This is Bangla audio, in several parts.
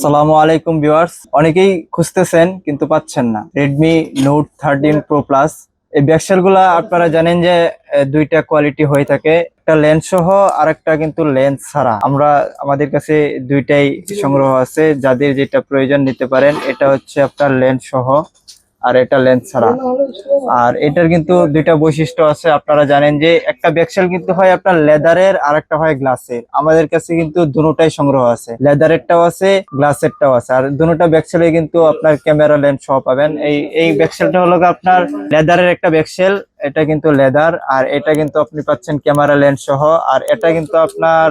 আসসালামু আলাইকুম ভিউয়ার্স। অনেকেই খুঁজতেছেন কিন্তু পাচ্ছেন না। Redmi Note thirteen Pro Plus এই ব্যাকসেলগুলো আপনারা জানেন যে দুইটা কোয়ালিটি হয়ে থাকে। একটা লেন্স সহ আর একটা কিন্তু লেন্স ছাড়া। আমরা আমাদের কাছে দুইটাই সংগ্রহ আছে। যাদের যেটা প্রয়োজন নিতে পারেন, এটা হচ্ছে আপনার লেন্স সহ। আর এটা লেন্স ছাড়া। আর এটার কিন্তু দুইটা বৈশিষ্ট্য আছে, আপনারা জানেন যে একটা ব্যাকসেল কিন্তু হয় আপনার লেদারের আর একটা হয় গ্লাসের আমাদের কাছে কিন্তু দুটোটাই সংগ্রহ আছে। লেদারেরটাও আছে গ্লাসেরটাও আছে। আর দুটোটা ব্যাকসেলে কিন্তু আপনার ক্যামেরা লেন্স সহ পাবেন। এই এই ব্যাকসেলটা হলো আপনার লেদারের একটা ব্যাকসেল এটা কিন্তু লেদার আর এটা কিন্তু আপনি পাচ্ছেন ক্যামেরা লেন্স সহ। আর এটা কিন্তু আপনার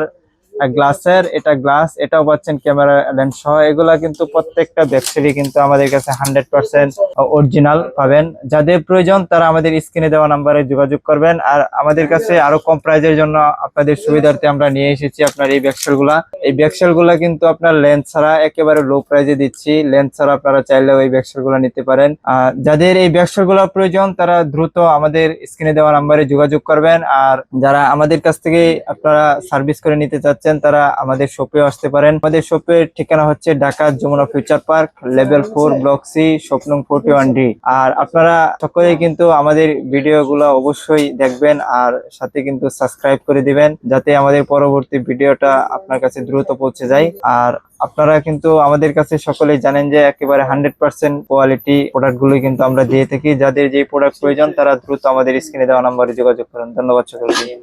গ্লাসের, এটা গ্লাস, এটাও পাচ্ছেন ক্যামেরা লেন্স সহ। এগুলা কিন্তু প্রত্যেকটা ব্যাকসেলই কিন্তু আমাদের কাছে হান্ড্রেড পার্সেন্ট অরিজিনাল পাবেন। যাদের প্রয়োজন তারা আমাদের স্ক্রিনে দেওয়া নাম্বারে যোগাযোগ করবেন। আর আমাদের কাছে আরও কম প্রাইজের জন্য আপনাদের সুবিধার্থে আমরা নিয়ে এসেছি আপনার এই ব্যাকসেলগুলা এই ব্যাকসেলগুলা কিন্তু আপনার লেন্স ছাড়া একেবারে লো প্রাইজে দিচ্ছি। লেন্স ছাড়া আপনারা চাইলেও এই ব্যাকসেলগুলা নিতে পারেন। আর যাদের এই ব্যাকসেলগুলা প্রয়োজন তারা দ্রুত আমাদের স্ক্রিনে দেওয়া নাম্বারে যোগাযোগ করবেন। আর যারা আমাদের কাছ থেকে আপনারা সার্ভিস করে নিতে চাচ্ছেন তারা আমাদের শপেও আসতে পারেন। আমাদের শপের ঠিকানা হচ্ছে Dhaka Jamuna future park, level four, block C স্বপ্নং forty one D. আর আপনারা সকলেই কিন্তু আমাদের ভিডিও গুলো অবশ্যই দেখবেন আর সাথে কিন্তু সাবস্ক্রাইব করে দিবেন, যাতে আমাদের পরবর্তী ভিডিওটা আপনার কাছে দ্রুত পৌঁছে যায়। আর আপনারা কিন্তু আমাদের কাছে সকলেই জানেন যে একেবারে হান্ড্রেড পার্সেন্ট কোয়ালিটি প্রোডাক্টগুলো কিন্তু আমরা দিয়ে থাকি। যাদের যে প্রোডাক্ট প্রয়োজন, তারা দ্রুত আমাদের স্ক্রিনে দেওয়া নাম্বারে যোগাযোগ করুন। ধন্যবাদ সকলকে।